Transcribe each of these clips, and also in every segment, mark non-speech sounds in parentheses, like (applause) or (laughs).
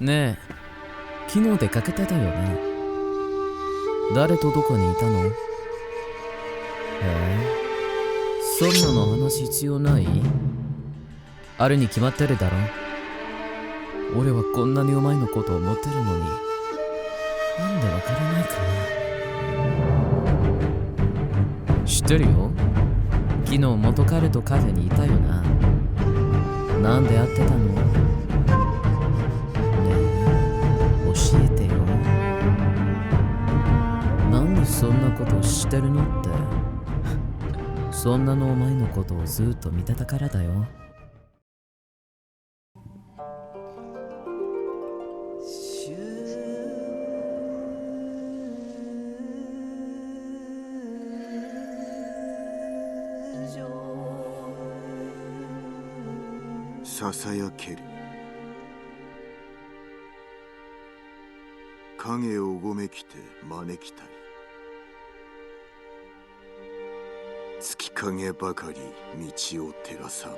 ねえ。昨日出かけてたよな誰とどこにいたの？へえ。そんなの話必要ない？あるに決まってるだろ？俺はこんなにお前のことを思ってるのに。なんでわからないかな？知ってるよ。昨日元彼とカフェにいたよな。なんで会ってたの？こと知ってるのって。そんなのお前のことをずっと見てたからだよ。ささやける。影をうごめきて招きたり月影ばかり道を照らさん。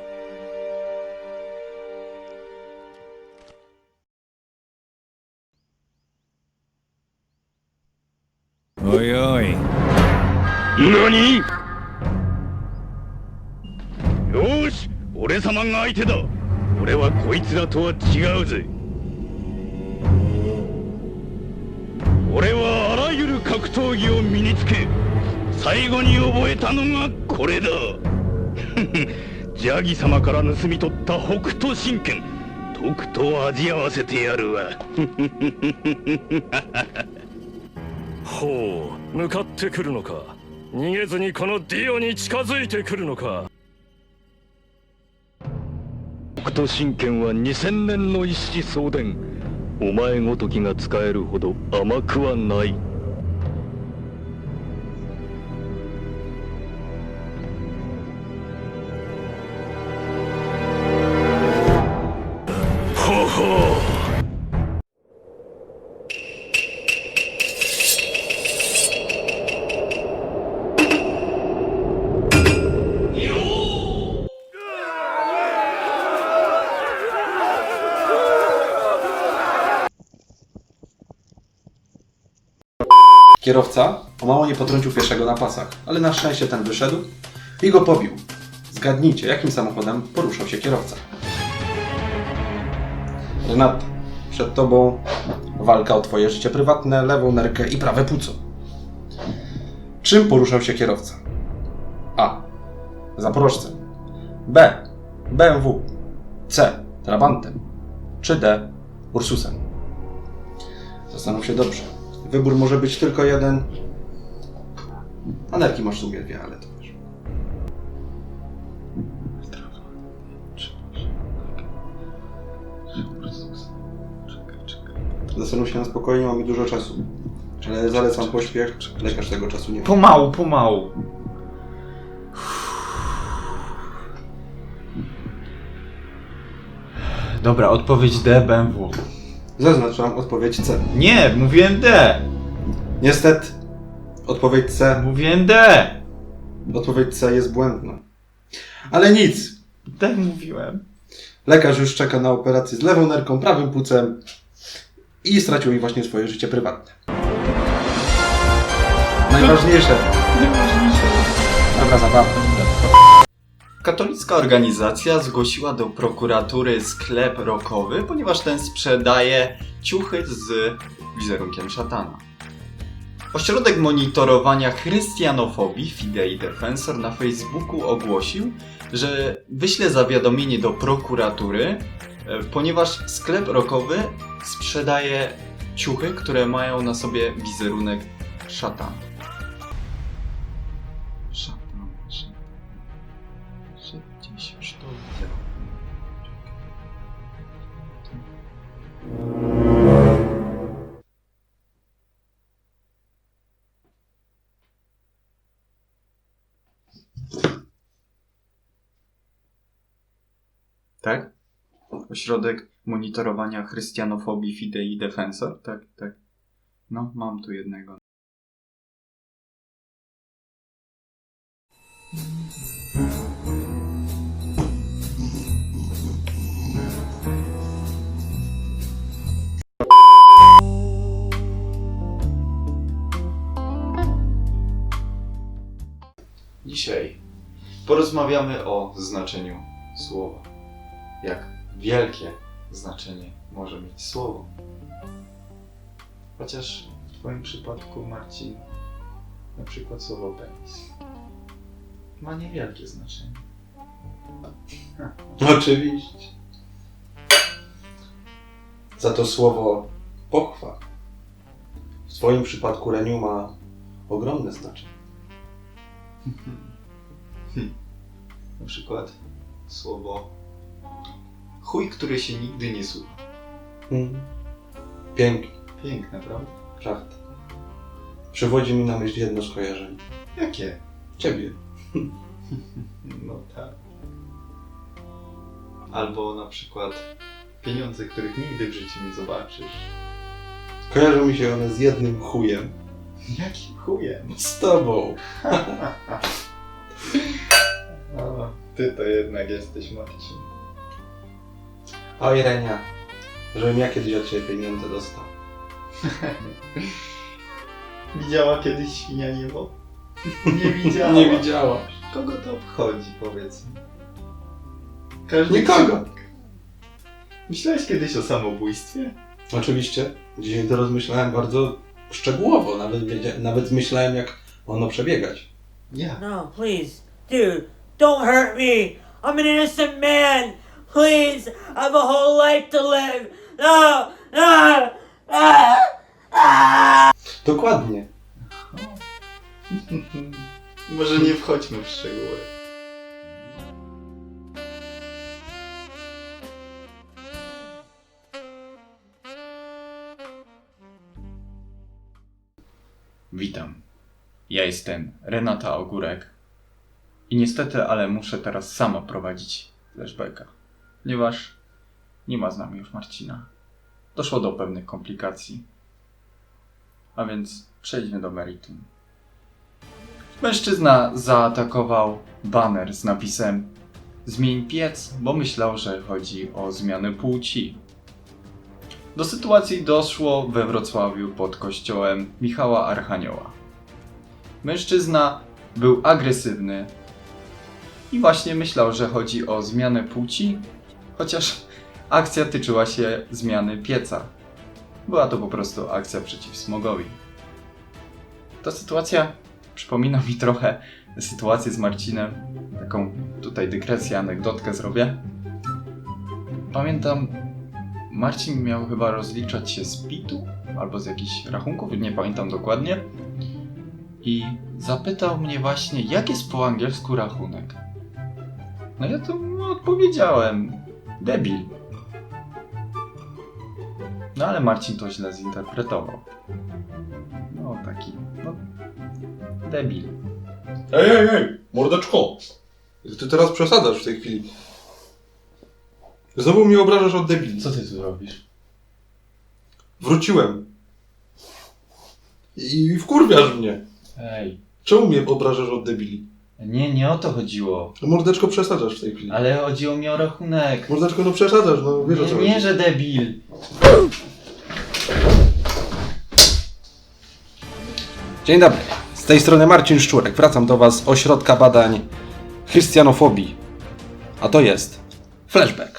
おいおい。何？よーし俺様が相手だ。俺はこいつらとは違うぜ。俺はあらゆる格闘技を身につけ最後に覚えたのがこれだ。(laughs) ジャギ様から盗み取った北斗神拳。とくと味合わせてやるわ。(laughs) ほう向かってくるのか。逃げずにこのディオに近づいてくるのか。北斗神拳は2000年の一子相伝。お前ごときが使えるほど甘くはないほほ Kierowca pomału nie potrącił pieszego na pasach, ale na szczęście ten wyszedł i go pobił. Zgadnijcie, jakim samochodem poruszał się kierowca. Renat, przed tobą walka o twoje życie prywatne, lewą nerkę i prawe płuco. Czym poruszał się kierowca? A. Zaporożcem. B. BMW. C. Trabantem. Czy D. Ursusem. Zastanów się dobrze. Wybór może być tylko jeden. Anerki masz sumie dwie, ale to Zastanów się na spokojnie, mamy dużo czasu. Ale zalecam pośpiech, lekarz tego czasu nie ma. Pomału, pomału. Dobra, odpowiedź D, BMW. Zaznaczam odpowiedź C. Nie, mówiłem D. Niestety, odpowiedź C, Mówiłem D. odpowiedź C jest błędna. Ale nic, D mówiłem. Lekarz już czeka na operację z lewą nerką, prawym płucem i stracił mi właśnie swoje życie prywatne. Najważniejsze. Dobra zabawa. Katolicka organizacja zgłosiła do prokuratury sklep rokowy, ponieważ ten sprzedaje ciuchy z wizerunkiem szatana. Ośrodek monitorowania chrystianofobii Fidei Defensor na Facebooku ogłosił, że wyśle zawiadomienie do prokuratury, ponieważ sklep rokowy sprzedaje ciuchy, które mają na sobie wizerunek szatana. Szatan, szatan. Że. Tak? Ośrodek monitorowania chrystianofobii Fidei Defensor, tak, tak. No, mam tu jednego. Dzisiaj porozmawiamy o znaczeniu słowa. Jak wielkie znaczenie może mieć słowo. Chociaż w Twoim przypadku, Marcin, na przykład słowo penis ma niewielkie znaczenie. (laughs) Oczywiście. Za to słowo pochwa w Twoim przypadku Reniu ma ogromne znaczenie. (laughs) Na przykład słowo chuj, które się nigdy nie słucha. Hmm. Pięknie, Piękne, prawda? prawda. Przywodzi mi na myśl jedno skojarzenie. Jakie? Ciebie. (laughs) No tak. Albo na przykład pieniądze, których nigdy w życiu nie zobaczysz. Kojarzą mi się one z jednym chujem. Jakim chujem? Z tobą. (laughs) Ty to jednak jesteś Marcin. Oj, Renia. Żebym ja kiedyś od Ciebie pieniądze dostał. (laughs) Widziała kiedyś świnia niebo? Nie (laughs) widziała. Nie widziałaś. Kogo to obchodzi, powiedz mi? Każdy Nikogo. Myślałeś kiedyś o samobójstwie? Oczywiście. Dzisiaj to rozmyślałem bardzo szczegółowo. Nawet, wiedzia- nawet myślałem, jak ono przebiegać. Ja. No, please, dude, don't hurt me. I'm an innocent man. Please, I have a whole life to live. No, no, ah. Dokładnie. (laughs) Może nie wchodźmy w szczegóły. Witam. Ja jestem Renata Ogórek. I niestety, ale muszę teraz sama prowadzić flashbacka, ponieważ nie ma z nami już Marcina. Doszło do pewnych komplikacji. A więc przejdźmy do meritum. Mężczyzna zaatakował baner z napisem Zmień piec, bo myślał, że chodzi o zmianę płci. Do sytuacji doszło we Wrocławiu pod kościołem Michała Archanioła. Mężczyzna był agresywny i właśnie myślał, że chodzi o zmianę płci, chociaż akcja tyczyła się zmiany pieca. Była to po prostu akcja przeciw smogowi. Ta sytuacja przypomina mi trochę sytuację z Marcinem. Taką tutaj dygresję, anegdotkę zrobię. Pamiętam, Marcin miał chyba rozliczać się z PIT-u albo z jakichś rachunków, nie pamiętam dokładnie. I zapytał mnie właśnie, jak jest po angielsku rachunek. No ja to odpowiedziałem. Debil. No ale Marcin to źle zinterpretował. No taki, no, debil. Ej, ej, ej, mordeczko. Ty teraz przesadzasz w tej chwili. Znowu mnie obrażasz od debili. Co ty tu robisz? Wróciłem. I wkurwiasz mnie. Ej, Czemu mnie obrażasz od debili? Nie, nie o to chodziło. No mordeczko przesadzasz w tej chwili. Ale chodziło mi o rachunek. Mordeczko, no przesadzasz, no wiesz o co Nie, chodzi. że debil. Dzień dobry. Z tej strony Marcin Szczurek. Wracam do Was z Ośrodka Badań Chrystianofobii. A to jest Flashback.